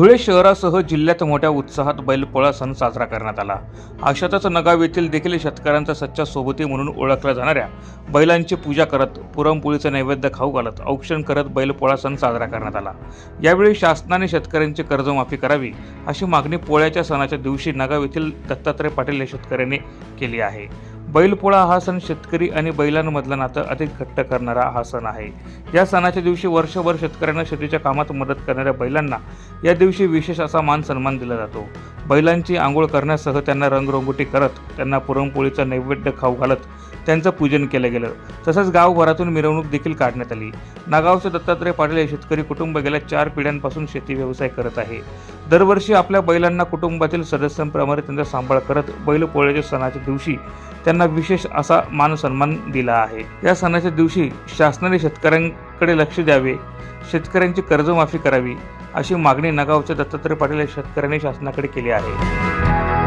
धुळे शहरासह जिल्ह्यात मोठ्या उत्साहात बैलपोळा सण साजरा करण्यात आला. अशातच नगाव येथील देखील शेतकऱ्यांचा सच्चा सोबती म्हणून ओळखल्या जाणाऱ्या बैलांची पूजा करत पुरणपोळीचं नैवेद्य खाऊ घालत औक्षण करत बैलपोळा सण साजरा करण्यात आला. यावेळी शासनाने शेतकऱ्यांची कर्जमाफी करावी अशी मागणी पोळ्याच्या सणाच्या दिवशी नगाव येथील दत्तात्रय पाटील या शेतकऱ्यांनी केली आहे. बैलपोळा हा सण शेतकरी आणि बैलांमधलं नातं अधिक घट्ट करणारा हा सण आहे. या सणाच्या दिवशी वर्षभर शेतकऱ्यांना शेतीच्या कामात मदत करणाऱ्या बैलांना या दिवशी विशेष असा मान सन्मान दिला जातो. बैलांची आंघोळ करण्यासह त्यांना रंगरंगोटी करत त्यांना पुरणपोळीचा नैवेद्य खाऊ घालत त्यांचं पूजन केलं गेलं. तसंच गावभरातून मिरवणूक देखील काढण्यात आली. नागावचे दत्तात्रय पाटील हे शेतकरी कुटुंब गेल्या चार पिढ्यांपासून शेती व्यवसाय करत आहे. दरवर्षी आपल्या बैलांना कुटुंबातील सदस्यांप्रमाणे त्यांचा सांभाळ करत बैलपोळ्याच्या सणाच्या दिवशी त्यांना विशेष असा मानसन्मान दिला आहे. या सणाच्या दिवशी शासनाने शेतकऱ्यांकडे लक्ष द्यावे शेतकऱ्यांची कर्जमाफी करावी अशी मागणी नगावच्या दत्तात्रय पाटील या शेतकऱ्यांनी शासनाकडे केली आहे.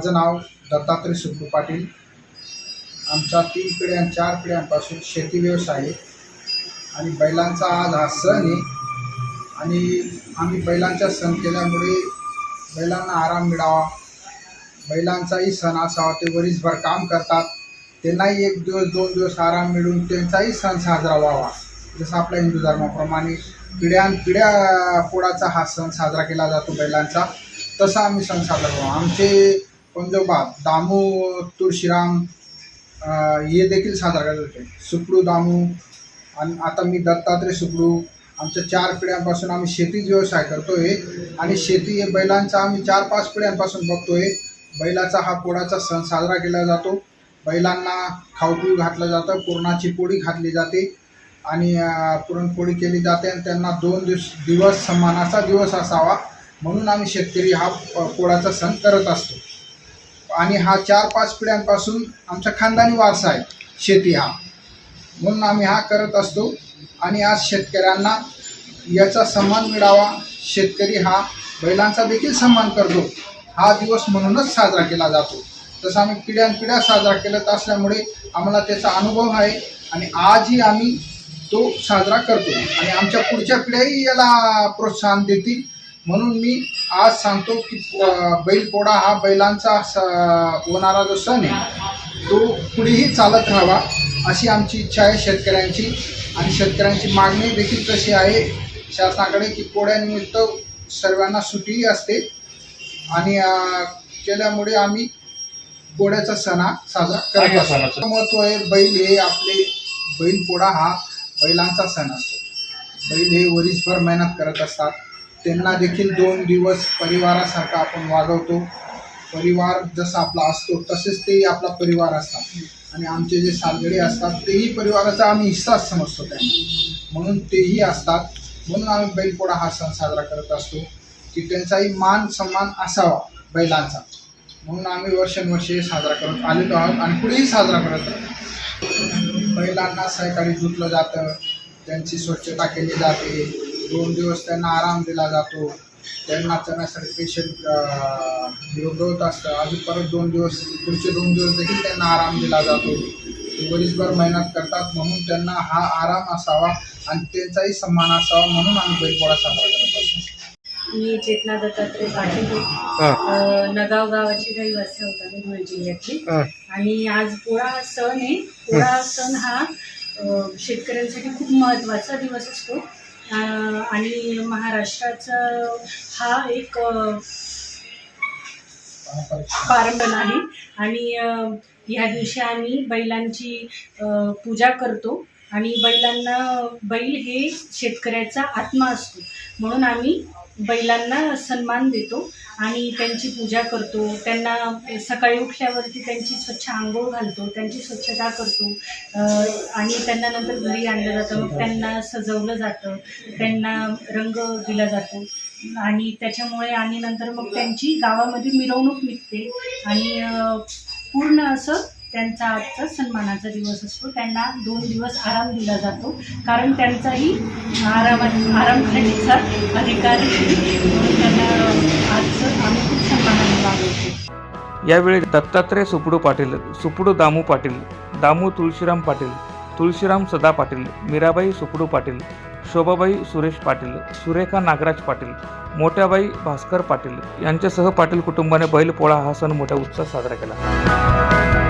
माझं नाव दत्तात्रय सुब्बू पाटील. आमच्या तीन पिढ्या चार पिढ्यांपासून शेती व्यवसाय आहे. आणि बैलांचा आज हा सण आहे. आणि आम्ही बैलांचा सण केल्यामुळे बैलांना आराम मिळावा. बैलांचाही सण असावा ते वरीसभर काम करतात. त्यांनाही एक दिवस दोन दिवस आराम मिळून त्यांचाही सण साजरा व्हावा. जसं आपल्या हिंदू धर्माप्रमाणे पिढ्यानपिढ्या पोळाचा हा सण साजरा केला जातो बैलांचा तसा आम्ही सण साजरा करतो आमचे पंजोबा दामू तुळशीराम हे देखील साजरा करत होते. सुपडू दामू आणि आता मी दत्तात्रय सुपडू आमच्या चार पिढ्यांपासून आम्ही शेतीच व्यवसाय करतोय आणि शेती हे बैलांचा आम्ही चार पाच पिढ्यांपासून बघतोय. बैलाचा हा पोळाचा सण साजरा केला जातो. बैलांना खाऊपिऊ घातलं जातं पुरणाची पोळी घातली जाते आणि पुरणपोळी केली जाते आणि त्यांना दोन दिवस दिवस सन्मानाचा दिवस असावा म्हणून आम्ही शेतकरी हा प- पोळाचा सण करत असतो. आणि हा चार पाच पिढ्यांपासून आमचा खानदानी वारसा आहे शेती हा. म्हणून आम्ही हा करत असतो आणि आज शेतकऱ्यांना याचा सन्मान मिळावा शेतकरी हा बैलांचा देखील सन्मान करतो. हा दिवस म्हणूनच साजरा केला जातो. तसं आम्ही पिढ्यानपिढ्या साजरा करत असल्यामुळे आम्हाला त्याचा अनुभव आहे आणि आजही आम्ही तो साजरा करतो. आणि आमच्या पुढच्या पिढ्याही याला प्रोत्साहन देतील म्हणून मी आज सांगतो की बैलपोळा हा बैलांचा स- होणारा जो सण आहे तो पुढेही चालत राहावा अशी आमची इच्छा आहे शेतकऱ्यांची. आणि शेतकऱ्यांची मागणी देखील तशी आहे शासनाकडे की पोळ्यानिमित्त सर्वांना सुट्टीही असते. आणि केल्यामुळे आम्ही पोळ्याचा सण हा साजरा करत असतो? महत्त्व आहे बैल हे आपले बैलपोळा हा बैलांचा सण असतो. बैल हे वरीसभर मेहनत करत असतात. त्यांना देखील दोन दिवस परिवारासारखा आपण वागवतो. परिवार जसा आपला असतो तसेच तेही आपला परिवार असतात. आणि आमचे जे सालगडे असतात तेही परिवाराचा आम्ही हिस्साच समजतो त्यांना. म्हणून तेही असतात. म्हणून आम्ही बैलपोळा हा सण साजरा करत असतो की त्यांचाही मान सन्मान असावा बैलांचा. म्हणून आम्ही वर्षानुवर्षे साजरा करत आलेलो आहोत आणि पुढेही साजरा करत आहोत बैलांना सकाळी धुतलं जातं त्यांची स्वच्छता केली जाते. दोन दिवस त्यांना आराम दिला जातो. त्यांना चण्यासाठी स्पेशल योग्य असतं अजून परत दोन दिवस पुढचे दोन दिवस देखील त्यांना आराम दिला जातो. ते बरीचभर मेहनत करतात म्हणून त्यांना हा आराम असावा आणि त्यांचाही सन्मान असावा म्हणून आम्ही बैलपोळा साजरा करत असतो. मी चेतना दत्तात्रय पाटील नगाव गावाची रहिवासी होता मी धुळे जिल्ह्यातली. आणि आज पोळा हा सण आहे. पोळा सण हा शेतकऱ्यांसाठी खूप महत्त्वाचा दिवस असतो. आणि महाराष्ट्राचा हा एक अ, आहे. आणि या ह्या दिवशी आम्ही बैलांची पूजा करतो. आणि बैलांना बैल हे शेतकऱ्याचा आत्मा असतो. म्हणून आम्ही बैलांना सन्मान देतो आणि त्यांची पूजा करतो. त्यांना सकाळी उठल्यावरती त्यांची स्वच्छ आंघोळ घालतो त्यांची स्वच्छता करतो. आणि त्यांना नंतर घरी आणलं जातं. मग त्यांना सजवलं जातं. त्यांना रंग दिला जातो. आणि त्याच्यामुळे आणि नंतर मग त्यांची गावामध्ये मिरवणूक निघते. आणि पूर्ण असं त्यांचा आजचा सन्मानाचा दिवस असतो. त्यांना दोन दिवस आराम दिला जातो. कारण त्यांचाही आराम आराम घेण्याचा अधिकार त्यांना आजचं आम्ही खूप सन्मानाने वागवतो यावेळी दत्तात्रय सुपडू पाटील सुपडू दामू पाटील दामू तुळशीराम पाटील तुळशीराम सदा पाटील मीराबाई सुपडू पाटील शोभाबाई सुरेश पाटील सुरेखा नागराज पाटील मोठ्याबाई भास्कर पाटील यांच्यासह पाटील कुटुंबाने बैलपोळा हा सण मोठ्या उत्साहात साजरा केला.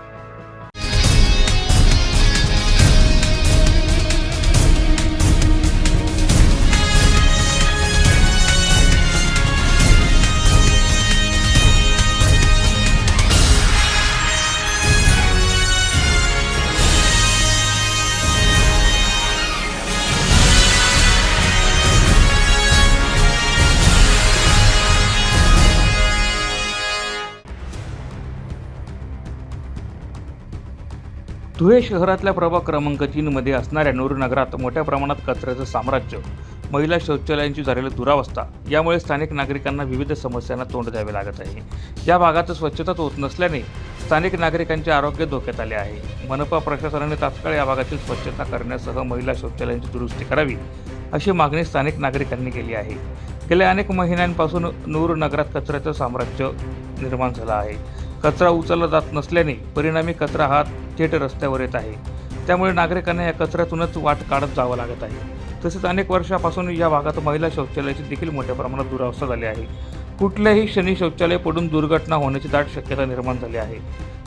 धुळे शहरातल्या प्रभाग क्रमांक तीनमध्ये असणाऱ्या नूर नगरात मोठ्या प्रमाणात कचऱ्याचं साम्राज्य महिला शौचालयांची झालेली दुरावस्था यामुळे स्थानिक नागरिकांना विविध समस्यांना तोंड द्यावे लागत आहे. या भागात स्वच्छताच होत नसल्याने स्थानिक नागरिकांचे आरोग्य धोक्यात आले आहे. मनपा प्रशासनाने तात्काळ या भागातील स्वच्छता करण्यासह महिला शौचालयांची दुरुस्ती करावी अशी मागणी स्थानिक नागरिकांनी केली आहे. गेल्या अनेक महिन्यांपासून नूर नगरात कचऱ्याचं साम्राज्य निर्माण झालं आहे. कचरा उचलला जात नसल्याने परिणामी कचरा हा थेट रस्त्यावर येत आहे. त्यामुळे नागरिकांना या कचऱ्यातूनच वाट काढत जावं लागत आहे. तसेच अनेक वर्षापासून या भागात महिला शौचालयाची देखील मोठ्या प्रमाणात दुरावस्था झाली आहे. कुठल्याही क्षणी शौचालय पडून दुर्घटना होण्याची दाट शक्यता निर्माण झाली आहे.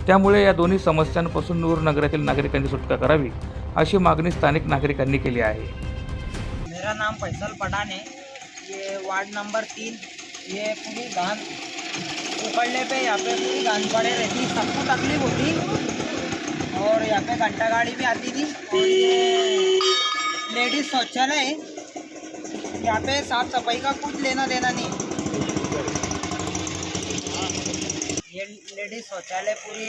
त्यामुळे या दोन्ही समस्यांपासून नूर नगरातील नागरिकांची सुटका करावी अशी मागणी स्थानिक नागरिकांनी केली आहे. मेरा नाम फैसल पठान है। ये वार्ड नंबर तीन ये पूरी गांव उखड़ने पे, यहाँ पे पूरी गाँव पड़े रहती, सबको तकलीफ़ होती। और यहाँ पे घंटा गाड़ी भी आती थी। और ये लेडीज़ शौचालय यहाँ पे साफ़ सफ़ाई का कुछ लेना देना नहीं। ये लेडीज़ शौचालय पूरी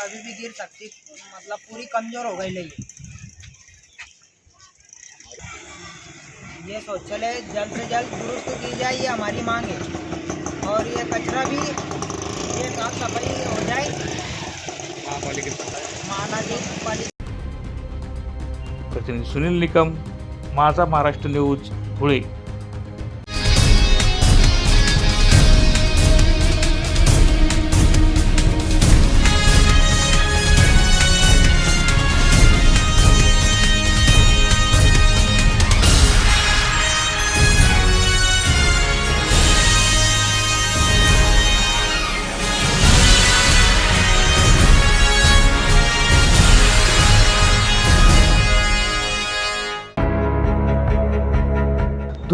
कभी भी गिर सकती मतलब पूरी कमज़ोर हो गई लेगी ये शौचालय जल्द से जल्द दुरुस्त की जाए, ये हमारी मांग है। और ये कचरा भी ये साफ सफाई हो जाए। महानगरपालिका प्रतिनिधी सुनील निकम माझा महाराष्ट्र न्यूज धुळे.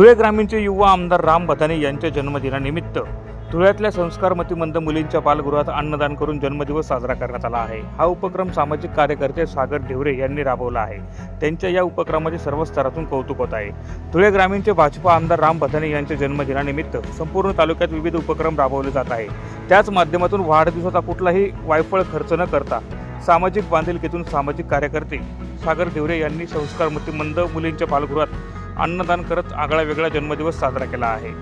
धुळे ग्रामीणचे युवा आमदार राम बथाने यांच्या जन्मदिनानिमित्त धुळ्यातल्या संस्कारमतीमंद मुलींच्या बालगृहात अन्नदान करून जन्मदिवस साजरा करण्यात आला आहे. हा उपक्रम सामाजिक कार्यकर्ते सागर ढेवरे यांनी राबवला आहे. त्यांच्या या उपक्रमाचे सर्व स्तरातून कौतुक होत आहे. धुळे ग्रामीणचे भाजपा आमदार राम बथाने यांच्या जन्मदिनानिमित्त संपूर्ण तालुक्यात विविध उपक्रम राबवले जात आहे त्याच माध्यमातून वाढदिवसाचा कुठलाही वायफळ खर्च न करता सामाजिक बांधिलकीतून सामाजिक कार्यकर्ते सागर ढेवरे यांनी संस्कारमतीमंद मुलींच्या बालगृहात अन्नदान करत आगळा वेगळा जन्मदिवस साजरा केला आहे.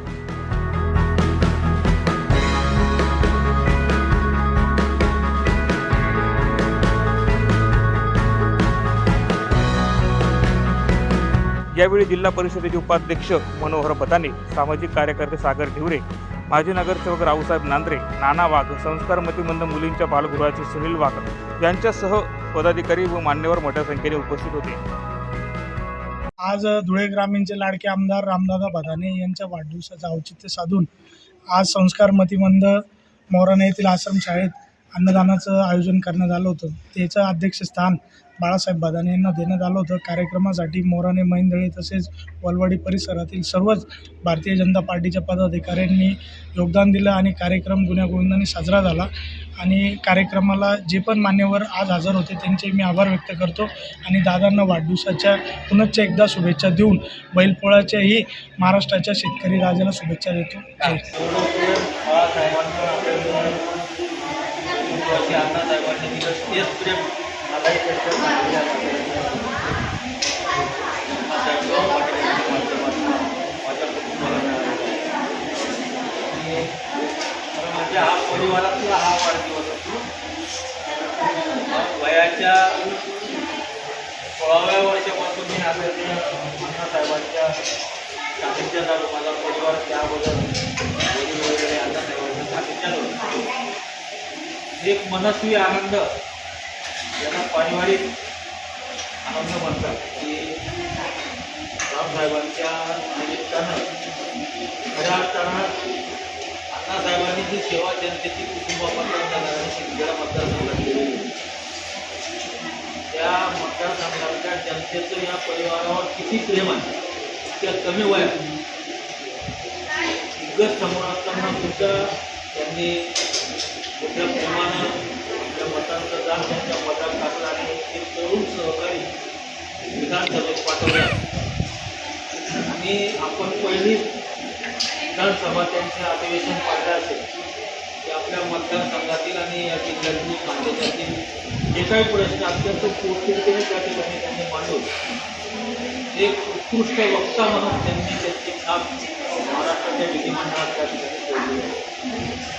यावेळी जिल्हा परिषदेचे उपाध्यक्ष मनोहर बदाने सामाजिक कार्यकर्ते सागर ढिवरे माजी नगरसेवक रावसाहेब नांद्रे नाना वाघ संस्कारमती मंद मुलींच्या बालगृहाचे सुनील वाघ यांच्यासह पदाधिकारी व मान्यवर मोठ्या संख्येने उपस्थित होते. आज धुळे ग्रामीणचे लाडके आमदार रामदादा भदाने यांच्या वाढदिवसाचं औचित्य साधून आज संस्कार मतिमंद मोराणे येथील आश्रमशाळेत अन्नदानाचं आयोजन करण्यात आलं होतं. त्याचं अध्यक्षस्थान बाळासाहेब बदाने यांना देण्यात आलं होतं. कार्यक्रमासाठी मोराने मैंदळे तसेच वलवाडी परिसरातील सर्वच भारतीय जनता पार्टीच्या पदाधिकाऱ्यांनी योगदान दिलं आणि कार्यक्रम गुण्यागोविंदाने साजरा झाला. आणि कार्यक्रमाला जे पण मान्यवर आज हजर होते त्यांचे मी आभार व्यक्त करतो आणि दादांना वाढदिवसाच्या पुनश्च एकदा शुभेच्छा देऊन बैलपोळाच्याही महाराष्ट्राच्या शेतकरी राजाला शुभेच्छा देतो. जय म्हणजे हा परिवारातला हा वाढदिवस असतो वयाच्या सोळाव्या वर्षापासून मी आदरणीय अण्णासाहेबांच्या साखरेच्या झालो माझा परिवार त्या अगोदर वडील वगैरे आता नाही साखरेच्या एक मनस्वी आनंद यांना पारिवारिक आनंद म्हणतात. की रामसाहेबांच्या निमित्तानं खऱ्या अर्थानं अण्णासाहेबांनी जी सेवा जनतेची कुटुंबा मतदारसंघाने शिंदेला मतदारसंघात केलेली त्या मतदारसंघातल्या जनतेचं या परिवारावर किती प्रेम आहे त्या कमी वयात. दिग्गज समोर असताना सुद्धा त्यांनी मोठ्या प्रेमानं मतांचा दान त्यांच्या मतात टाकला आणि ते तरुण सहकारी विधानसभेत पाठवले. आणि आपण पहिली विधानसभा त्यांचं अधिवेशन पाहिलं असेल की आपल्या मतदारसंघातील आणि या जिल्ह्यातील समाजातील जे काही प्रश्न अत्यंत पोटतिडकीने त्या ठिकाणी त्यांनी मांडून एक उत्कृष्ट वक्ता म्हणून त्यांनी त्यांची छाप महाराष्ट्राच्या विधिमंडळात त्या ठिकाणी ठेवली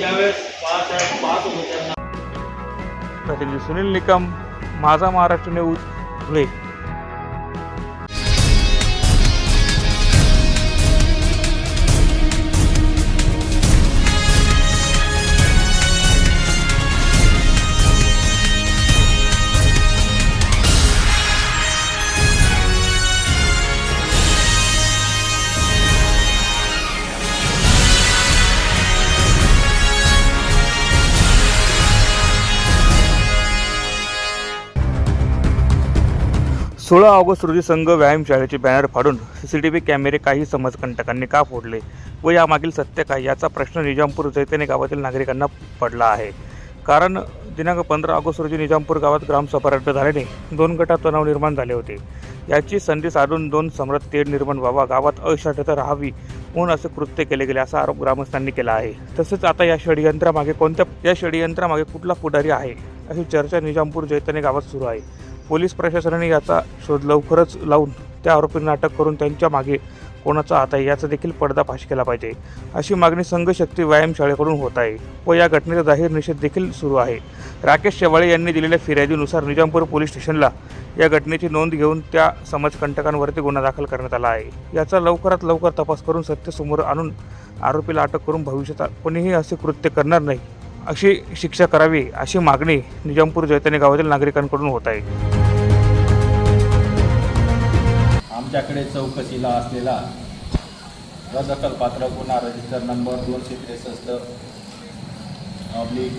ज्यावेळेस बाळासाहेब पाहत त्यांना. प्रतिनिधी सुनील निकम माझा महाराष्ट्र न्यूज धुळे. सोळा ऑगस्ट रोजी संघ व्यायामशाळेचे बॅनर फाडून सी सी टी व्ही कॅमेरे काही समाजकंटकांनी का फोडले व यामागील सत्य काय याचा प्रश्न निजामपूर जैतने गावातील नागरिकांना पडला आहे. कारण दिनांक पंधरा ऑगस्ट रोजी निजामपूर गावात ग्रामसभा रद्द झाल्याने दोन गटात तणाव निर्माण झाले होते. याची संधी साधून दोन सम्राट तेढ निर्माण व्हावा गावात अशांतता राहावी म्हणून असे कृत्य केले गेले असा आरोप ग्रामस्थांनी केला आहे. तसेच आता या षडयंत्रामागे कोणत्या या षडयंत्रामागे कुठला पुढारी आहे अशी चर्चा निजामपूर जैतने गावात सुरू आहे. पोलीस प्रशासनाने याचा शोध लवकरच लावून त्या आरोपींना अटक करून त्यांच्या मागे कोणाचा हात आहे याचा देखील पडदाफाश केला पाहिजे. अशी मागणी संघशक्ती व्यायामशाळेकडून होत आहे व या घटनेचा जाहीर निषेध देखील सुरू आहे. राकेश शेवाळे यांनी दिलेल्या फिर्यादीनुसार निजामपूर पोलीस स्टेशनला या घटनेची नोंद घेऊन त्या समाजकंटकांवरती गुन्हा दाखल करण्यात आला आहे. याचा लवकरात लवकर तपास करून सत्य समोर आणून आरोपीला अटक करून भविष्यात कोणीही असे कृत्य करणार नाही अशी शिक्षा करावी अशी मागणी निजामपूर जैतने गावातील नागरिकांकडून होत आहे. आमच्याकडे चौकशीला असलेला रदखलपात्र गुन्हा रजिस्टर नंबर दोनशे त्रेसष्ट ऑब्लिक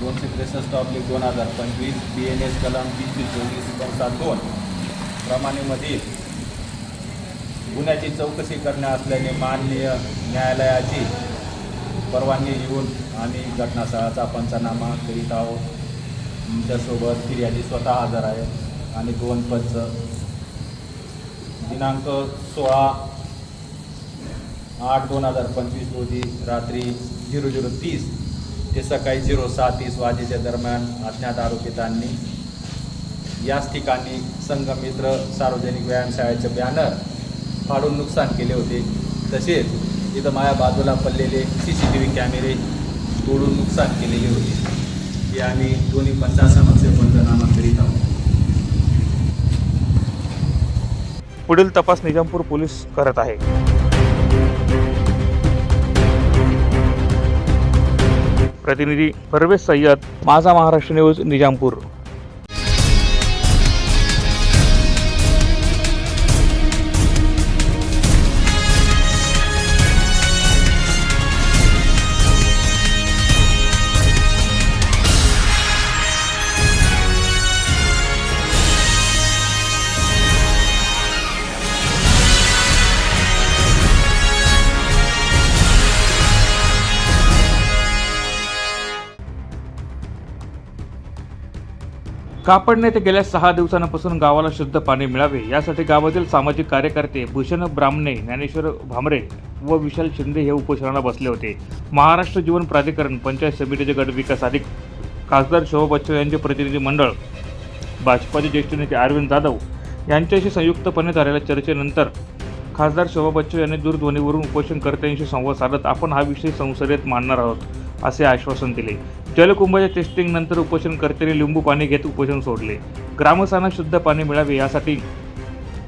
दोनशे त्रेसष्ट ऑब्लिक दोन हजार पंचवीस बी एन एस कलम तीनशे चोवीस कंसात दोन प्रमाणेमधील गुन्ह्याची चौकशी करणे असल्याने माननीय न्यायालयाची परवानगी घेऊन आम्ही घटनास्थळाचा पंचनामा करीत आहोत. तुमच्यासोबत फिर्यादी स्वतः हजर आहे आणि दोन पंच दिनांक सोळा आठ दोन हजार पंचवीस रोजी रात्री झिरो झिरो तीस ते सकाळी झिरो सहा तीस वाजेच्या दरम्यान अज्ञात आरोपितांनी याच ठिकाणी संघमित्र सार्वजनिक व्यायामशाळेचे बॅनर फाडून नुकसान केले होते. तसेच इथं माझ्या बाजूला पडलेले सी सी टी व्ही कॅमेरे तोडून नुकसान केलेले होते. हे आम्ही दोन्ही पंचासमक्ष पंचनामा करीत आहोत. पुढील तपास निजामपूर पोलीस करत आहे. प्रतिनिधी परवेश सय्यद माझा महाराष्ट्र न्यूज निजामपूर. कापडने ते गेल्या सहा दिवसांपासून गावाला शुद्ध पाणी मिळावे यासाठी गावातील सामाजिक कार्यकर्ते भूषण ब्राह्मणे ज्ञानेश्वर भामरे व विशाल शिंदे हे उपोषणाला बसले होते. महाराष्ट्र जीवन प्राधिकरण पंचायत समितीचे गट विकास अधिक खासदार शोभा बच्चन यांचे प्रतिनिधी मंडळ भाजपाचे ज्येष्ठ नेते अरविंद जाधव यांच्याशी संयुक्तपणे झालेल्या चर्चेनंतर खासदार शोभा बच्चन यांनी दूरध्वनीवरून उपोषणकर्त्यांशी संवाद साधत आपण हा विषय संसदेत मांडणार आहोत असे आश्वासन दिले. जलकुंभाच्या टेस्टिंग नंतर उपोषणकर्त्यांनी लिंबू पाणी घेत उपोषण सोडले. ग्रामस्थांना शुद्ध पाणी मिळावे यासाठी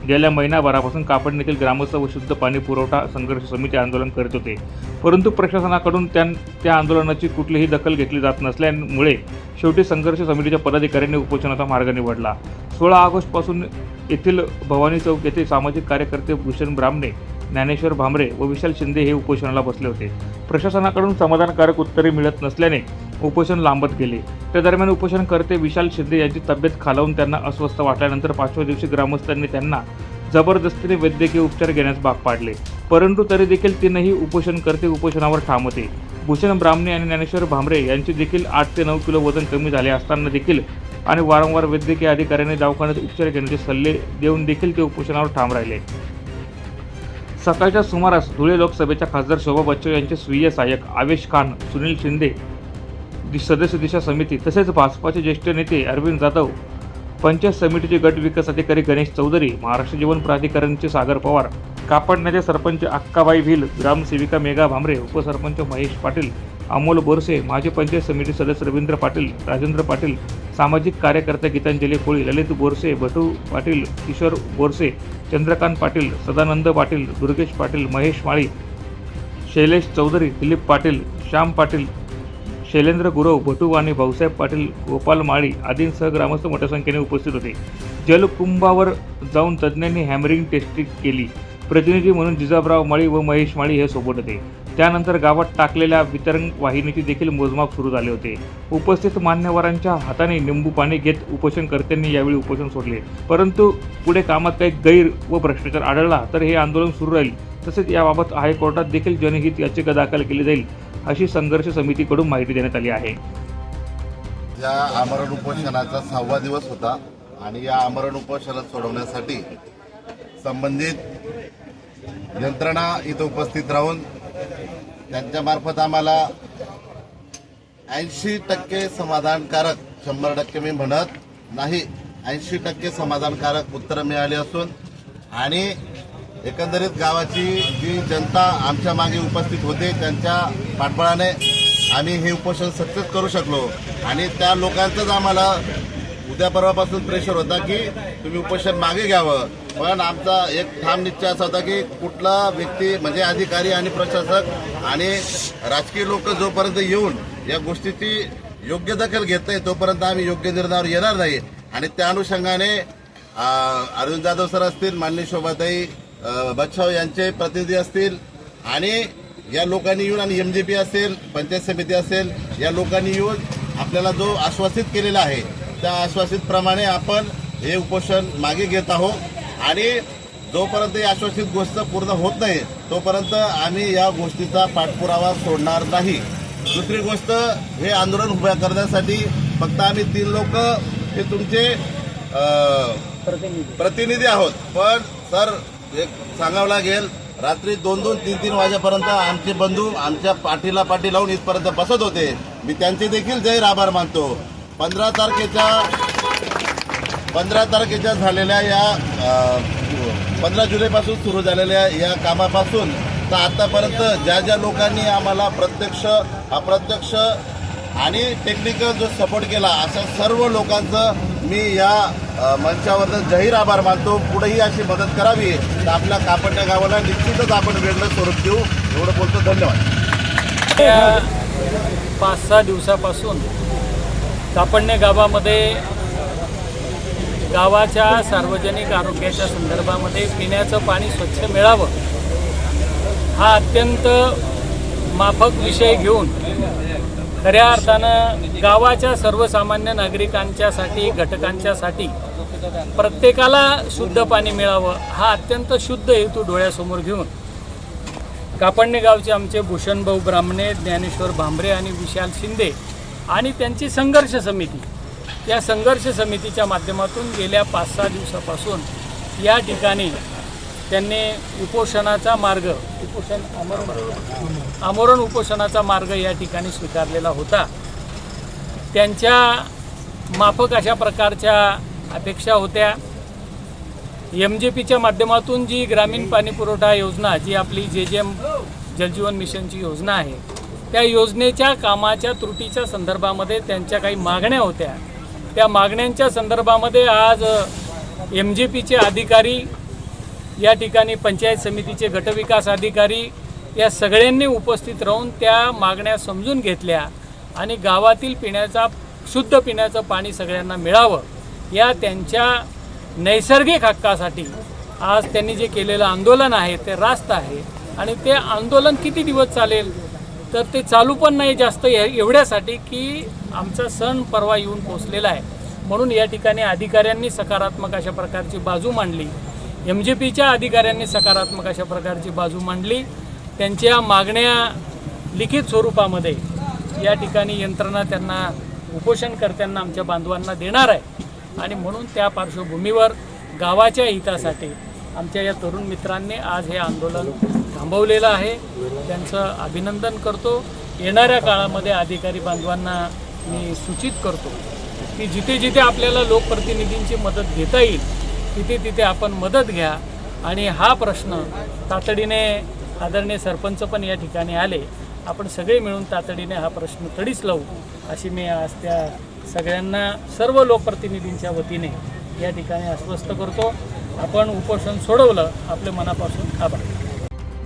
गेल्या महिनाभरापासून कापड येथील ग्रामस्थ व शुद्ध पाणी पुरवठा संघर्ष समिती आंदोलन करीत होते. परंतु प्रशासनाकडून त्या त्या आंदोलनाची कुठलीही दखल घेतली जात नसल्यामुळे शेवटी संघर्ष समितीच्या पदाधिकाऱ्यांनी उपोषणाचा मार्ग निवडला. सोळा ऑगस्टपासून येथील भवानी चौक येथे सामाजिक कार्यकर्ते भूषण ब्राह्मणे ज्ञानेश्वर भामरे व विशाल शिंदे हे उपोषणाला बसले होते. प्रशासनाकडून समाधानकारक उत्तरे मिळत नसल्याने उपोषण लांबत गेले. त्या दरम्यान उपोषणकर्ते विशाल शिंदे यांची तब्येत खालावून त्यांना अस्वस्थ वाटल्यानंतर पाचव्या दिवशी ग्रामस्थांनी त्यांना जबरदस्तीने वैद्यकीय उपचार घेण्यास भाग पाडले. परंतु तरी देखील तीनही उपोषणकर्ते उपोषणावर ठाम होते. भूषण ब्राह्मणे आणि ज्ञानेश्वर भामरे यांचे देखील आठ ते नऊ किलो वजन कमी झाले असताना देखील आणि वारंवार वैद्यकीय अधिकाऱ्यांनी दवाखान्यात उपचार घेण्याचे सल्ले देऊन देखील ते उपोषणावर ठाम राहिले. सकाळच्या सुमारास धुळे लोकसभेच्या खासदार शोभा बच्चू यांचे स्वीय सहाय्यक आवेश खान सुनील शिंदे दि- सदस्य दिशा समिती तसेच भाजपाचे ज्येष्ठ नेते अरविंद जाधव पंचायत समितीचे गट विकास अधिकारी गणेश चौधरी महाराष्ट्र जीवन प्राधिकरणचे सागर पवार कापडण्याचे सरपंच अक्काबाई भिल ग्रामसेविका मेघा भामरे उपसरपंच महेश पाटील अमोल बोरसे माजी पंचायत समिती सदस्य रवींद्र पाटील राजेंद्र पाटील सामाजिक कार्यकर्ते गीतांजली कोळी ललित बोरसे भटू पाटील किशोर बोरसे चंद्रकांत पाटील सदानंद पाटील दुर्गेश पाटील महेश माळी शैलेश चौधरी दिलीप पाटील श्याम पाटील शैलेंद्र गुरव भटू आणि भाऊसाहेब पाटील गोपाल माळी आदींसह ग्रामस्थ मोठ्या संख्येने उपस्थित होते. जलकुंभावर जाऊन तज्ज्ञांनी हॅमरिंग टेस्टिंग केली. प्रतिनिधी म्हणून जिजाबराव माळी व महेश माळी हे सोबत होते. त्यानंतर गावात टाकलेल्या वितरण वाहिनीचे देखील मोजमाप सुरू झाले होते. उपस्थित मान्यवरांच्या हाताने निंबू पाणी घेत उपोषणकर्त्यांनी यावेळी उपोषण सोडले. परंतु पुढे कामात काही गैर व भ्रष्टाचार आढळला तर हे आंदोलन सुरू राहील. तसेच याबाबत हायकोर्टात देखील जनहित याचिका दाखल केली जाईल अशी संघर्ष समितीकडून माहिती देण्यात आली आहे. या आमरण उपोषणाचा सहावा दिवस होता आणि या आमरण उपोषणाला सोडवण्यासाठी संबंधित यंत्रणा इथं उपस्थित राहून त्यांच्या मार्फत आम्हाला ऐंशी टक्के समाधानकारक शंभर टक्के मी म्हणत नाही ऐंशी टक्के समाधानकारक उत्तरं मिळाली असून आणि एकंदरीत गावाची जी जनता आमच्या मागे उपस्थित होते त्यांच्या पाठबळाने आम्ही हे उपोषण सक्सेस करू शकलो. आणि त्या लोकांचंच आम्हाला उद्या परवापासून प्रेशर होता की तुम्ही उपोषण मागे घ्यावं. पण आमचा एक ठाम निश्चय असा होता की कुठला व्यक्ती म्हणजे अधिकारी आणि प्रशासक आणि राजकीय लोक जोपर्यंत येऊन या गोष्टीची योग्य दखल घेत नाही तोपर्यंत आम्ही योग्य निर्णयावर येणार नाही. आणि त्या अनुषंगाने अं, अरविंद जाधव सर असतील माननीय शोभाताई बच्छाव यांचे प्रतिनिधी असतील आणि या लोकांनी येऊन आणि एम जी पी असेल पंचायत समिती असेल या लोकांनी येऊन आपल्याला जो आश्वासित केलेला आहे त्या आश्वासितप्रमाणे आपण हे उपोषण मागे घेत आहोत. आणि जोपर्यंत ही आश्वासित गोष्ट पूर्ण होत नाही तोपर्यंत आम्ही या गोष्टीचा पाठपुरावा सोडणार नाही. दुसरी गोष्ट हे आंदोलन उभ्या करण्यासाठी फक्त आम्ही तीन लोक हे तुमचे प्रतिनिधी. आहोत. पण सर एक सांगावं लागेल रात्री दोन दोन तीन तीन वाजेपर्यंत आमचे बंधू आमच्या पाठीला पाठी लावून इथपर्यंत बसत होते. मी त्यांचे देखील जैर आभार मानतो. पंधरा तारखेच्या पंधरा तारखेच्या झालेल्या या पंधरा जुलैपासून सुरू झालेल्या या कामापासून तर आतापर्यंत ज्या ज्या लोकांनी आम्हाला प्रत्यक्ष अप्रत्यक्ष आणि टेक्निकल जो सपोर्ट केला अशा सर्व लोकांचं मी या मंचावरनं जाहीर आभार मानतो. पुढेही अशी मदत करावी तर आपल्या कापडच्या गावाला निश्चितच आपण वेगळं स्वरूप देऊ. एवढं बोलतो धन्यवाद. पाच सहा दिवसापासून कापडणे गावामध्ये गावाच्या सार्वजनिक आरोग्याच्या संदर्भामध्ये पिण्याचं पाणी स्वच्छ मिळावं हा अत्यंत माफक विषय घेऊन खऱ्या अर्थानं गावाच्या सर्वसामान्य नागरिकांच्यासाठी घटकांच्यासाठी प्रत्येकाला शुद्ध पाणी मिळावं हा अत्यंत शुद्ध हेतू डोळ्यासमोर घेऊन कापडणे गावचे आमचे भूषणभाऊ ब्राह्मणे ज्ञानेश्वर भांबरे आणि विशाल शिंदे आणि त्यांची संघर्ष समिती या संघर्ष समितीच्या माध्यमातून गेल्या पाच सहा दिवसापासून या ठिकाणी त्यांनी उपोषणाचा मार्ग उपोषण आमरण आमरण उपोषणाचा मार्ग या ठिकाणी स्वीकारलेला होता. त्यांच्या माफक अशा प्रकारच्या अपेक्षा होत्या. एम जे पीच्या माध्यमातून जी ग्रामीण पाणीपुरवठा योजना जी आपली जे जे एम जलजीवन मिशनची योजना आहे त्या योजनेच्या कामाच्या त्रुटीच्या संदर्भामध्ये त्यांच्या काही मागण्या होत्या. त्या मागण्यांच्या संदर्भामध्ये आज एम जे पीचे अधिकारी या ठिकाणी पंचायत समितीचे गटविकास अधिकारी या सगळ्यांनी उपस्थित राहून त्या मागण्या समजून घेतल्या आणि गावातील पिण्याचा शुद्ध पिण्याचं पाणी सगळ्यांना मिळावं या त्यांच्या नैसर्गिक हक्कासाठी आज त्यांनी जे केलेलं आंदोलन आहे ते रास्त आहे आणि ते आंदोलन किती दिवस चालेल? तर ते चालू पण नाही जास्त एवढ्यासाठी की आमचा सण परवा येऊन पोचलेला आहे. म्हणून या ठिकाणी अधिकाऱ्यांनी सकारात्मक अशा प्रकारची बाजू मांडली. एम जे पीच्या अधिकाऱ्यांनी सकारात्मक अशा प्रकारची बाजू मांडली. त्यांच्या मागण्या लिखित स्वरूपामध्ये या ठिकाणी यंत्रणा त्यांना उपोषणकर्त्यांना आमच्या बांधवांना देणार आहे. आणि म्हणून त्या पार्श्वभूमीवर गावाच्या हितासाठी आमच्या या तरुण मित्रांनी आज हे आंदोलन थांबवलेलं आहे. त्यांचं अभिनंदन करतो. येणाऱ्या काळामध्ये अधिकारी बांधवांना मी सूचित करतो की जिथे जिथे आपल्याला लोकप्रतिनिधींची मदत घेता येईल तिथे तिथे आपण मदत घ्या. आणि हा प्रश्न तातडीने आदरणीय सरपंच पण या ठिकाणी आले. आपण सगळे मिळून तातडीने हा प्रश्न तडीच लावू अशी मी आज त्या सगळ्यांना सर्व लोकप्रतिनिधींच्या वतीने या ठिकाणी अस्वस्थ करतो. आपण उपोषण सोडवलं आपल्या मनापासून आभार.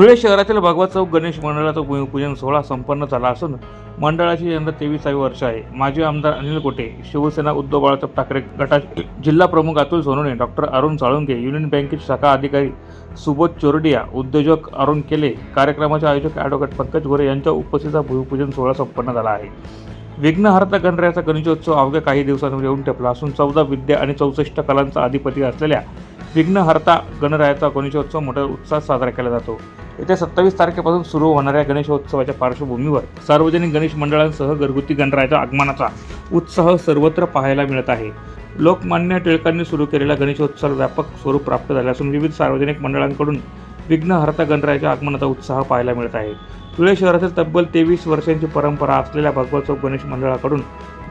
धुळे शहरातील भगवत चौक गणेश मंडळाचा भूमिपूजन सोहळा संपन्न झाला असून मंडळाची यंदा तेवीसावी वर्ष आहे. माजी आमदार अनिल कोटे शिवसेना उद्धव बाळासाहेब ठाकरे गटाचे जिल्हा प्रमुख अतुल सोनवणे डॉक्टर अरुण साळुंके युनियन बँकेचे शाखा अधिकारी सुबोध चोरडिया उद्योजक अरुण केले कार्यक्रमाचे आयोजक ॲडव्होकेट पंकज गोरे यांच्या उपस्थितीचा भूमिपूजन सोहळा संपन्न झाला आहे. विघ्नहर्ता गणरायाचा गणेशोत्सव अवघ्या काही दिवसांवर येऊन ठेपला असून चौदा विद्या आणि चौसष्ट कलांचा अधिपती असलेल्या विघ्नहर्ता गणरायाचा गणेशोत्सव मोठ्या उत्साहात साजरा केला जातो. येत्या सत्तावीस तारखेपासून सुरू होणाऱ्या गणेशोत्सवाच्या पार्श्वभूमीवर सार्वजनिक गणेश मंडळांसह घरगुती गणरायाच्या आगमनाचा उत्साह सर्वत्र पाहायला मिळत आहे. लोकमान्य टिळकांनी सुरू केलेल्या गणेशोत्सव व्यापक स्वरूप प्राप्त झाले असून विविध सार्वजनिक मंडळांकडून विघ्नहर्ता गणरायाच्या आगमनाचा उत्साह पाहायला मिळत आहे. धुळे शहरातील तब्बल तेवीस वर्षांची परंपरा असलेल्या भगवत चौक गणेश मंडळाकडून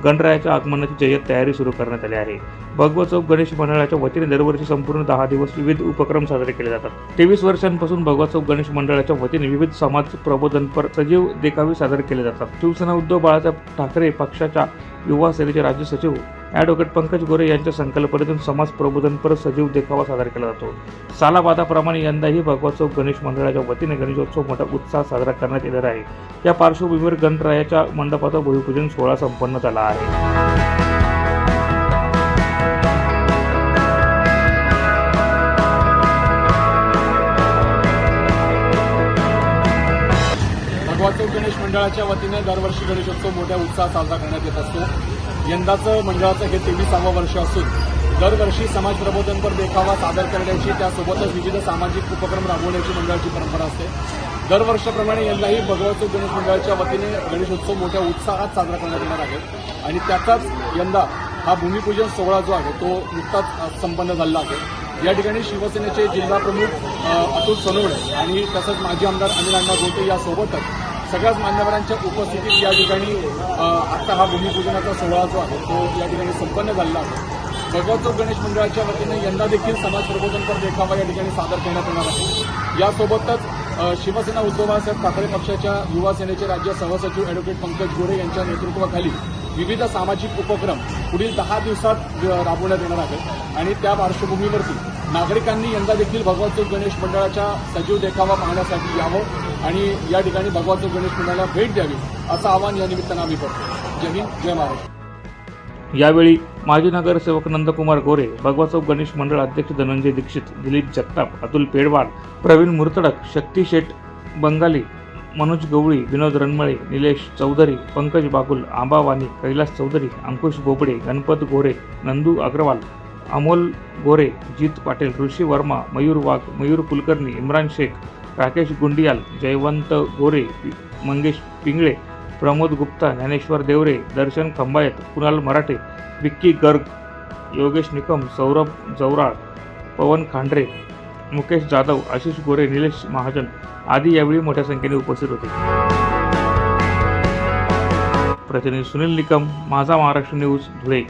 गणरायाच्या आगमनाची जय्यत तयारी सुरू करण्यात आली आहे. भगवत चौक गणेश मंडळाच्या वतीने दरवर्षी संपूर्ण दहा दिवस विविध उपक्रम साजरे केले जातात. तेवीस वर्षांपासून भगवत चौक गणेश मंडळाच्या वतीने विविध समाज प्रबोधनपर सजीव देखावे सादर केले जातात. शिवसेना उद्धव बाळासाहेब ठाकरे पक्षाच्या युवा सेनेचे राज्य सचिव ॲडव्होकेट पंकज गोरे यांच्या संकल्पनेतून समाज प्रबोधनपर सजीव देखावा सादर केला जातो. सालाबादाप्रमाणे यंदाही भगवा चौक गणेश मंडळाच्या वतीने गणेशोत्सव मोठा उत्साह साजरा करण्यात येणार आहे. या पार्श्वभूमीवर गणरायाच्या मंडपाचा भूमिपूजन सोहळा संपन्न झाला आहे. भगवाचौक गणेश मंडळाच्या वतीने दरवर्षी गणेशोत्सव मोठ्या उत्साहात साजरा करण्यात येत असतो. यंदाचं मंडळाचं हे तेवीसावं वर्ष असून दरवर्षी समाज प्रबोधनपर देखावा सादर करण्याची त्यासोबतच विविध सामाजिक उपक्रम राबवण्याची मंडळाची परंपरा असते. दरवर्षाप्रमाणे यंदाही भगवाचौक गणेश मंडळाच्या वतीने गणेशोत्सव मोठ्या उत्साहात साजरा करण्यात येणार आहे. आणि त्याचाच यंदा हा भूमिपूजन सोहळा जो आहे तो नुकताच संपन्न झाला आहे. या ठिकाणी शिवसेनेचे जिल्हा प्रमुख अतुल सोनवणे आणि तसंच माजी आमदार अनिल अण्णा गोटे यासोबतच सगळ्याच मान्यवरांच्या उपस्थितीत या ठिकाणी आता हा भूमिपूजनाचा सोहळा जो आहे तो या ठिकाणी संपन्न झाला आहे. भगवत गणेश मंडळाच्या वतीने यंदा देखील समाज प्रबोधनपर देखावा या ठिकाणी सादर करण्यात येणार आहे. यासोबतच शिवसेना उद्धव बाळासाहेब ठाकरे पक्षाच्या युवा सेनेचे राज्य सहसचिव अॅडव्होकेट पंकज गोरे यांच्या नेतृत्वाखाली विविध सामाजिक उपक्रम पुढील दहा दिवसात राबवण्यात येणार आहेत. आणि त्या पार्श्वभूमीवरती नागरिकांनी यंदा देखील भगवत चौक गणेश मंडळाच्या सजीव देखावा पाहण्यासाठी यावं आणि या ठिकाणी भगवत चौक गणेश मंडळाला भेट द्यावी असं आवाहन या निमित्तानं आम्ही करतो. जय हिंद जय महाराष्ट्र. यावेळी माजी नगरसेवक नंदकुमार गोरे भगवा चौक गणेश मंडळ अध्यक्ष धनंजय दीक्षित दिलीप जगताप अतुल पेडवाड प्रवीण मुर्तडक शक्ती शेठ बंगाली मनोज गवळी विनोद रणमळे निलेश चौधरी पंकज बागुल आंबावानी कैलास चौधरी अंकुश बोबडे गणपत गोरे नंदू अग्रवाल अमोल गोरे जीत पाटील ऋषी वर्मा मयूर वाघ मयूर कुलकर्णी इम्रान शेख राकेश गुंडियाल जयवंत गोरे मंगेश पिंगळे प्रमोद गुप्ता ज्ञानेश्वर देवरे दर्शन खंबायत कुणाल मराठे विक्की गर्ग योगेश निकम सौरभ जवराळ पवन खांडरे मुकेश जाधव आशिष गोरे निलेश महाजन आदी यावेळी मोठ्या संख्येने उपस्थित होते. प्रतिनिधी सुनील निकम माझा महाराष्ट्र न्यूज धुळे.